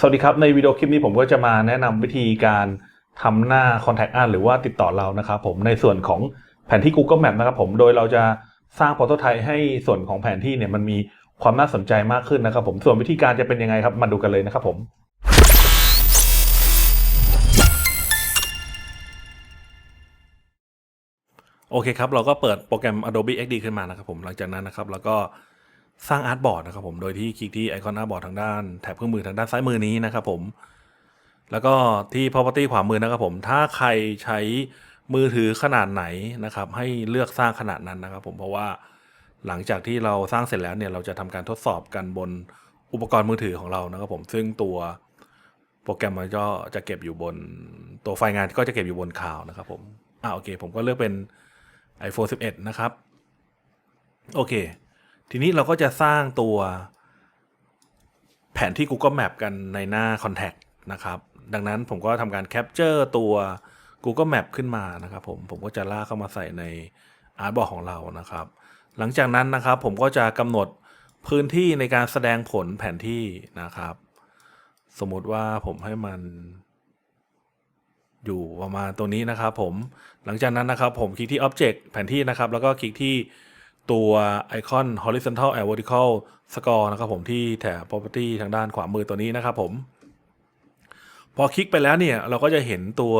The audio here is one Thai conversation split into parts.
สวัสดีครับ ในวิดีโอคลิปนี้ผมก็จะมาแนะนำวิธีการทำหน้า Contact Us หรือว่าติดต่อเรานะครับผมในส่วนของแผนที่ Google Map นะครับผมโดยเราจะสร้างโปรโตไทป์ให้ส่วนของแผนที่เนี่ยมันมีความน่าสนใจมากขึ้นนะครับผมส่วนวิธีการจะเป็นยังไงครับมาดูกันเลยนะครับผมโอเคครับ เราก็เปิดโปรแกรม Adobe XD ขึ้นมานะครับผมหลังจากนั้นนะครับเราก็ สร้างอาร์ตบอร์ดนะครับผมโดยที่คลิกที่ไอคอนอาร์ตบอร์ดทางด้านแถบเครื่องมือทางด้านซ้ายมือนี้นะครับผม แล้วก็ที่ property ขวามือนะครับผม ถ้าใครใช้มือถือขนาดไหนนะครับ ให้เลือกสร้างขนาดนั้นนะครับ ผมเพราะว่าหลังจากที่เราสร้างเสร็จแล้วเนี่ยเราจะทำการทดสอบกันบนอุปกรณ์มือถือของเรานะครับผมซึ่งตัวโปรแกรมมันก็จะเก็บอยู่บนตัวไฟล์งานก็จะเก็บอยู่บนคลาวนะครับผมอ่าโอเค ผมก็เลือกเป็น iPhone 11 นะครับ โอเค ทีนี้เราก็จะสร้างตัวแผนที่ Google Map กันในหน้า Contact นะครับ ดังนั้นผมก็ทำการแคปเจอร์ตัว Google Map ขึ้นมานะครับผม ผมก็จะลากเข้ามาใส่ในอาร์ตบอร์ของเรานะครับ หลังจากนั้นนะครับผมก็จะกำหนดพื้นที่ในการแสดงผลแผนที่นะครับ สมมติว่าผมให้มัน อยู่ประมาณตัวนี้นะครับผม หลังจากนั้นนะครับผมคลิกที่ Object แผนที่นะครับ แล้วก็คลิกที่ ตัวไอคอน horizontal and vertical score นะครับผมที่แถบ property ทางด้านขวามือตัวนี้นะครับผม พอคลิกไปแล้วเนี่ย เราก็จะเห็นตัว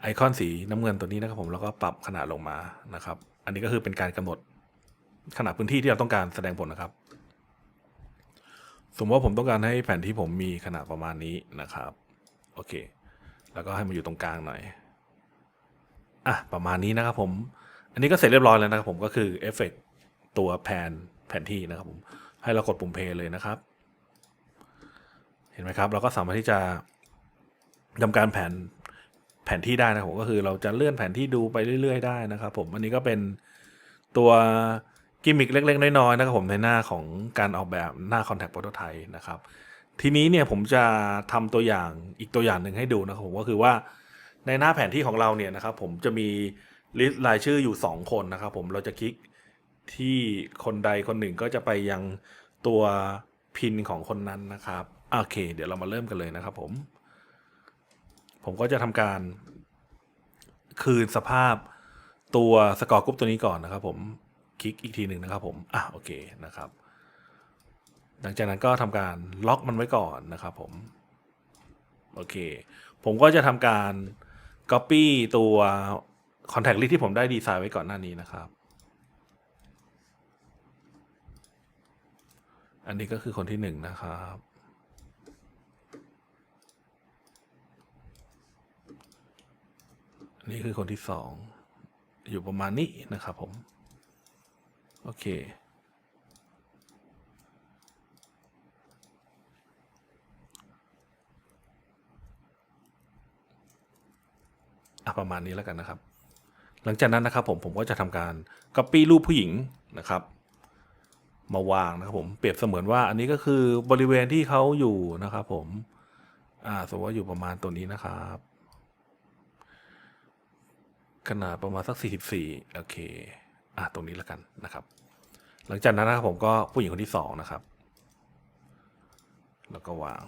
ไอคอนสีน้ำเงินตัวนี้นะครับผมแล้วก็ปรับขนาดลงมานะครับ อันนี้ก็คือเป็นการกำหนดขนาดพื้นที่ที่เราต้องการแสดงผลนะครับ สมมติว่าผมต้องการให้แผนที่ผมมีขนาดประมาณนี้นะครับโอเค แล้วก็ให้มันอยู่ตรงกลางหน่อยอะประมาณนี้นะครับผม อันนี้ก็เสร็จเรียบร้อยแล้วนะครับผมก็คือเอฟเฟกตัวแผนแผนที่นะครับผมให้เรากดปุ่มเพย์เลยนะครับ เห็นไหมครับ เราก็สามารถที่จะทำการแผนแผนที่ได้นะครับผมก็คือเราจะเลื่อนแผนที่ดูไปเรื่อย ๆ ได้นะครับ ผมอันนี้ก็เป็นตัวกิมมิคเล็ก ๆ น้อยๆนะครับผมในหน้าของการออกแบบหน้า Contact Prototype นะครับ ทีนี้เนี่ยผมจะทำตัวอย่างอีกตัวอย่างหนึ่งให้ดูนะครับผมก็คือว่าในหน้าแผนที่ของเราเนี่ยนะครับ ผมจะมี ลิสต์รายชื่ออยู่ 2 คนนะครับผมเราจะคลิกที่คนใดคนหนึ่งก็จะไปยังตัวพินของคนนั้นนะครับโอเค เดี๋ยวเรามาเริ่มกันเลยนะครับ ผม ผมก็จะทำการ คืนสภาพตัวสกอร์กรุ๊ปตัวนี้ก่อนนะครับ ผมคลิกอีกทีหนึ่งนะครับ ผมอะโอเคนะครับ หลังจากนั้นก็ทำการล็อกมันไว้ก่อนนะครับ ผมโอเค ผมก็จะทำการ Copy ตัว Contact List ที่ผมได้ดีไซน์ไว้ก่อนหน้านี้นะครับ อันนี้ก็คือคนที่หนึ่งนะครับนนี้คือคนที่สอง อยู่ประมาณนี้นะครับผม โอเคประมาณนี้แล้วกันนะครับ หลังจากนั้นนะครับผมผมก็จะทำการ Copy รูปผู้หญิงนะครับ มาวางนะครับผมเปรียบเสมือนว่าอันนี้ก็คือบริเวณที่เขาอยู่นะครับผมอ่าสมมติว่าอยู่ประมาณตัวนี้นะครับขนาดประมาณสัก 44 โอเค อะ ตรงนี้แล้วกันนะครับ หลังจากนั้นนะครับผมก็ผู้หญิงคนที่สองนะครับ แล้วก็วาง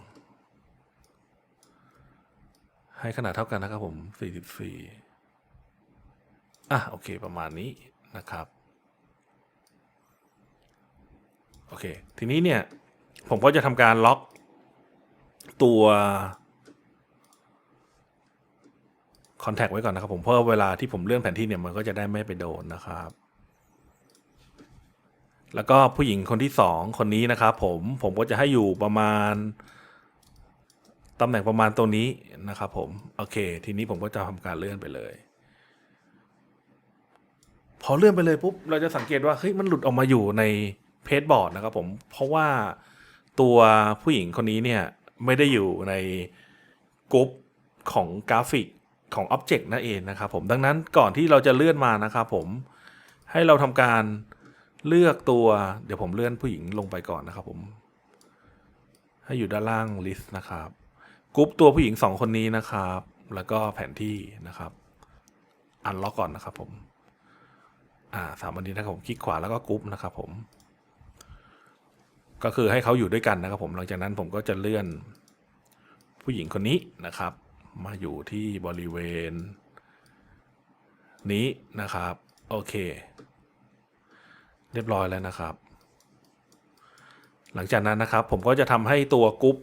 ให้ขนาดเท่ากันนะครับผม 44 อะโอเคประมาณนี้นะครับโอเคทีนี้เนี่ยผมก็จะทำการล็อกตัวคอนแทคไว้ก่อนนะครับผมเพราะเวลาที่ผมเลื่อนแผนที่เนี่ยมันก็จะได้ไม่ไปโดนนะครับ แล้วก็ผู้หญิงคนที่สองคนนี้นะครับผมผมก็จะให้อยู่ประมาณตำแหน่งประมาณตัวนี้นะครับผมโอเค ทีนี้ผมก็จะทำการเลื่อนไปเลย พอเลื่อนไปเลยปุ๊บเราจะสังเกตว่าเฮ้ยมันหลุดออกมาอยู่ในเพจบอร์ดนะครับผม เพราะว่าตัวผู้หญิงคนนี้เนี่ยไม่ได้อยู่ในกรุ๊ปของกราฟิกของ Object นั่นเองนะครับผมดังนั้นก่อนที่เราจะเลื่อนมานะครับผมให้เราทำการเลือกตัวเดี๋ยวผมเลื่อนผู้หญิงลงไปก่อนนะครับผมให้อยู่ด้านล่างลิสต์นะครับกรุ๊ปตัวผู้หญิงสองคนนี้นะครับ แล้วก็แผนที่นะครับ อันล็อกก่อนนะครับผม อ่าสามอันนี้นะครับผมคลิกขวาแล้วก็กรุ๊ปนะครับผม ก็คือให้เขาอยู่ด้วยกันนะครับผมหลังจากนั้นผมก็จะเลื่อนผู้หญิงคนนี้นะครับ มาอยู่ที่บริเวณ นี้นะครับ โอเค เรียบร้อยแล้วนะครับ หลังจากนั้นนะครับผมก็จะทำให้ตัวกรุ๊ป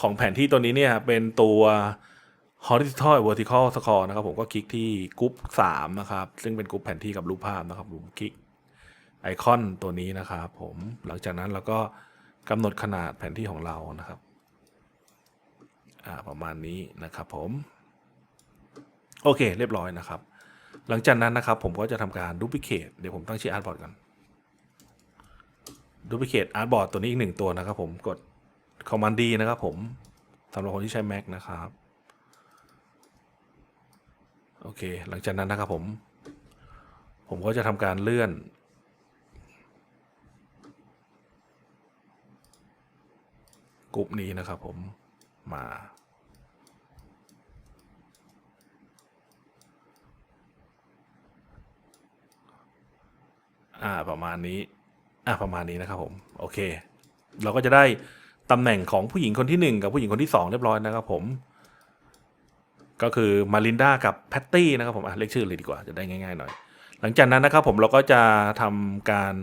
ของแผนที่ตัวนี้เนี่ยเป็นตัว horizontal vertical score นะครับผมก็คลิกที่กรุ๊ป3นะครับ ซึ่งเป็นกรุ๊ปแผนที่กับรูปภาพนะครับผมคลิกไอคอนตัวนี้นะครับผมหลังจากนั้นเราก็กำหนดขนาดแผนที่ของเรานะครับประมาณนี้นะครับผม โอเค เรียบร้อยนะครับ หลังจากนั้นนะครับผมก็จะทำการดูพิเคทเดี๋ยวผมตั้งชื่ออาร์ตบอร์ดกันดูพิเคทอาร์ตบอร์ดตัวนี้อีกหนึ่งตัวนะครับผมกด Command D นะครับผมสำหรับคนที่ใช้ Mac นะครับ โอเค หลังจากนั้นนะครับผม ผมก็จะทำการเลื่อนกลุ่มนี้นะครับผมมาอ่าประมาณนี้ อ่าประมาณนี้นะครับผม โอเค เราก็จะได้ตำแหน่งของผู้หญิงคนที่หนึ่งกับผู้หญิงคนที่สองเรียบร้อยนะครับผม ก็คือมารินดากับแพตตี้นะครับผมอะเรียกชื่อเลยดีกว่าจะได้ง่ายๆหน่อย หลังจากนั้นนะครับผมเราก็จะทำการ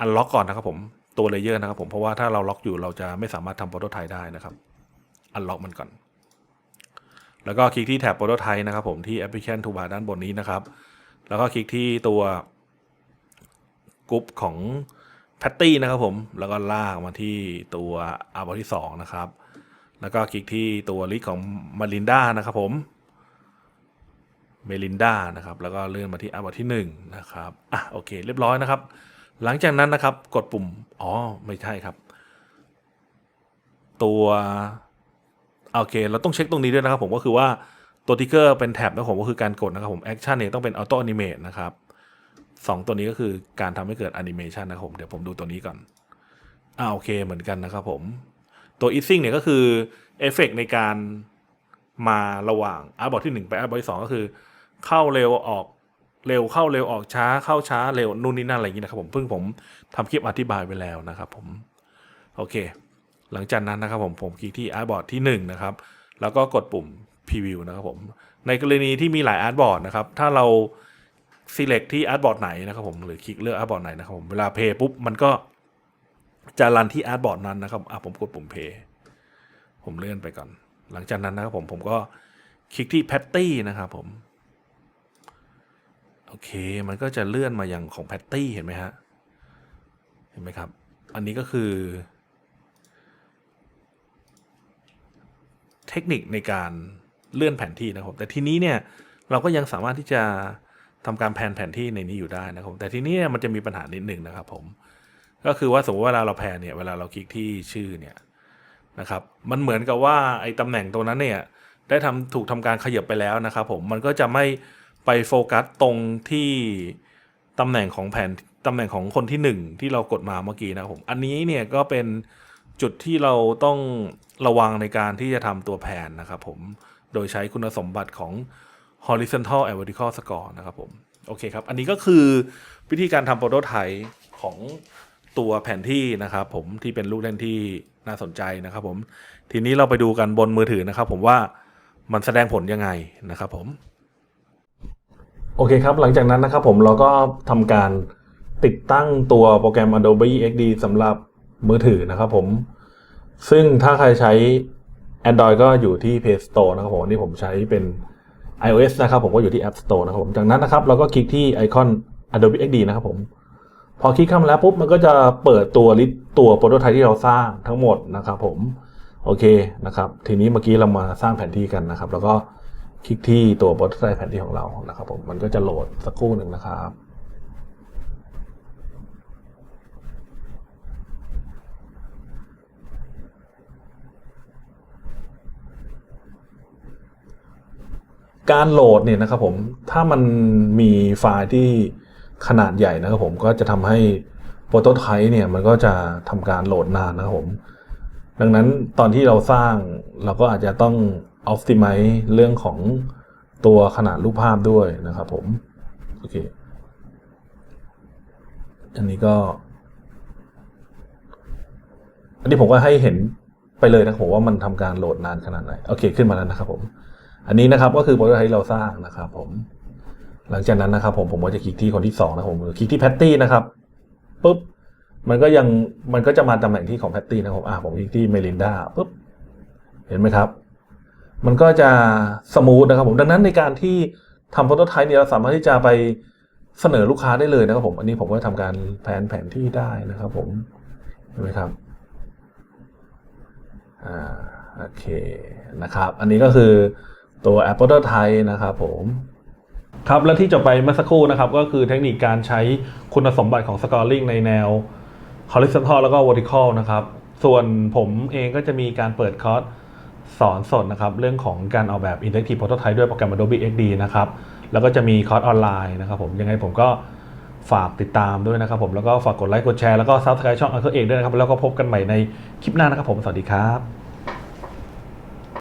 อันล็อกก่อนนะครับผมตัวเลเยอร์นะครับผมเพราะว่าถ้าเราล็อกอยู่เราจะไม่สามารถทำโปรโตไทป์ได้นะครับอันล็อกมันก่อน แล้วก็คลิกที่แท็บโปรโตไทป์นะครับผมที่แอปพลิเคชันทูบาร์ด้านบนนี้นะครับ แล้วก็คลิกที่ตัวกรุ๊ปของแพตตี้นะครับผมแล้วก็ลากมาที่ตัวอาร์บอที่สองนะครับ แล้วก็คลิกที่ตัวลิสต์ของมารินดานะครับผมเมลินดานะครับ แล้วก็เลื่อนมาที่อันดับที่หนึ่งนะครับ อะ โอเค เรียบร้อยนะครับ หลังจากนั้นนะครับ กดปุ่ม อ๋อ ไม่ใช่ครับ ตัว โอเค เราต้องเช็คตรงนี้ด้วยนะครับ ผม ก็คือว่าตัวทิกเกอร์เป็นแท็บนะผม ก็คือการกดนะครับผม แอคชั่นเนี่ยต้องเป็นออโต้แอนิเมตนะครับสองตัวนี้ก็คือการทำให้เกิดแอนิเมชันนะครับผม เดี๋ยวผมดูตัวนี้ก่อน อ่า โอเค เหมือนกันนะครับผม ตัว easing เนี่ยก็คือเอฟเฟกในการมาระหว่างอาร์บอร์ดที่1ไปอาร์บอร์ดที่2ก็คือ เข้าเร็วออกเร็วเข้าเร็วออกช้าเข้าช้าเร็วนู่นนี่นั่นอะไรอย่างนี้นะครับผมเพิ่งผมทำคลิปอธิบายไปแล้วนะครับผมโอเค หลังจากนั้นนะครับผมผมคลิกที่อาร์บอร์ดที่1นะครับแล้วก็กดปุ่ม preview นะครับผมในกรณีที่มีหลายอาร์ตบอร์ดนะครับถ้าเรา select ที่อาร์ตบอร์ดไหนนะครับผมหรือคลิกเลือกอาร์ตบอร์ดไหนนะครับผมเวลา play ปุ๊บมันก็ จะรันที่อาร์ตบอร์ดนั้นนะครับอะผมกดปุ่ม play ผมเลื่อนไปก่อน หลังจากนั้นนะครับผมผมก็คลิกที่แพตตี้นะครับผม โอเค มันก็จะเลื่อนมาอย่างของแพตตี้เห็นไหมฮะ เห็นไหมครับ อันนี้ก็คือ เทคนิคในการเลื่อนแผนที่นะครับ แต่ทีนี้เนี่ยเราก็ยังสามารถที่จะทำการแผนแผนที่ในนี้อยู่ได้นะครับ แต่ทีนี้เนี่ยมันจะมีปัญหานิดหนึ่งนะครับผม ก็คือว่าสมมติว่าเวลาเราแผนเนี่ยเวลาเราคลิกที่ชื่อเนี่ยนะครับมันเหมือนกับว่าไอ้ตำแหน่งตรงนั้นเนี่ยได้ทำถูกทำการขยับไปแล้วนะครับผมมันก็จะไม่ไปโฟกัสตรงที่ตำแหน่งของแผนตำแหน่งของคนที่หนึ่งที่เรากดมาเมื่อกี้นะครับผมอันนี้เนี่ยก็เป็นจุดที่เราต้องระวังในการที่จะทำตัวแผนนะครับผมโดยใช้คุณสมบัติของ horizontal and vertical score นะครับผมโอเคครับ อันนี้ก็คือวิธีการทำโปรโตไทป์ของ ตัวแผนที่นะครับ ผมที่เป็นลูกเล่นที่น่าสนใจนะครับผมทีนี้เราไปดูกันบนมือถือนะครับ ผมว่ามันแสดงผลยังไงนะครับ ผม โอเคครับ หลังจากนั้นนะครับผมเราก็ทำการติดตั้งตัวโปรแกรม Adobe XD สำหรับมือถือนะครับผม ซึ่งถ้าใครใช้ Android ก็อยู่ที่ Play Store นะครับผมนี่ผมใช้เป็น iOS นะครับผมก็อยู่ที่ App Store นะครับผมจากนั้นนะครับเราก็คลิกที่ไอคอน Adobe XD นะครับผม พอคลิกเข้ามาแล้วปุ๊บมันก็จะเปิดตัวลิสต์ตัวโปรโตไทป์ที่เราสร้างทั้งหมดนะครับผมโอเคนะครับ ทีนี้เมื่อกี้เรามาสร้างแผนที่กันนะครับ แล้วก็คลิกที่ตัวโปรโตไทป์แผนที่ของเรานะครับผมมันก็จะโหลดสักครู่หนึ่งนะครับการโหลดเนี่ยนะครับผม ถ้ามันมีไฟล์ที่ ขนาดใหญ่นะครับผมก็จะทำให้โปรโตไทป์เนี่ยมันก็จะทำการโหลดนานนะครับผม ดังนั้นตอนที่เราสร้างเราก็อาจจะต้อง optimize เรื่องของตัวขนาดรูปภาพด้วยนะครับผม โอเค อันนี้ก็ อันนี้ผมก็ให้เห็นไปเลยนะผมว่ามันทำการโหลดนานขนาดไหน โอเค ขึ้นมาแล้วนะครับผม อันนี้นะครับก็คือโปรโตไทป์ที่เราสร้างนะครับผม หลังจากนั้นนะครับผมผมก็จะคลิกที่คนที่สองนะผมคลิกที่แพตตี้นะครับปุ๊บมันก็ยังมันก็จะมาตำแหน่งที่ของแพตตี้นะครับผมอ่าผมคลิกที่เมลินดาปุ๊บเห็นไหมครับ มันก็จะสมูทนะครับผมดังนั้นในการที่ทำโปรโตไทป์เนี่ยเราสามารถที่จะไปเสนอลูกค้าได้เลยนะครับผมอันนี้ผมก็ทำการแผนแผนที่ได้นะครับผมเห็นไหมครับอ่าโอเคนะครับ อันนี้ก็คือตัว App Prototype นะครับผม ครับและที่จบไปเมื่อสักครู่นะครับ ก็คือเทคนิคการใช้คุณสมบัติของ scoring ในแนว horizontal แล้วก็ vertical นะครับ ส่วนผมเองก็จะมีการเปิดคอร์สสอนสดนะครับ เรื่องของการออกแบบ interactive prototype ด้วยโปรแกรม Adobe XD นะครับ แล้วก็จะมีคอร์สออนไลน์นะครับผมยังไงผมก็ฝากติดตามด้วยนะครับผมแล้วก็ฝากกดไลค์กดแชร์แล้วก็ subscribe ช่องอัลเคอร์เอกด้วยนะครับ แล้วก็พบกันใหม่ในคลิปหน้านะครับผมสวัสดีครับ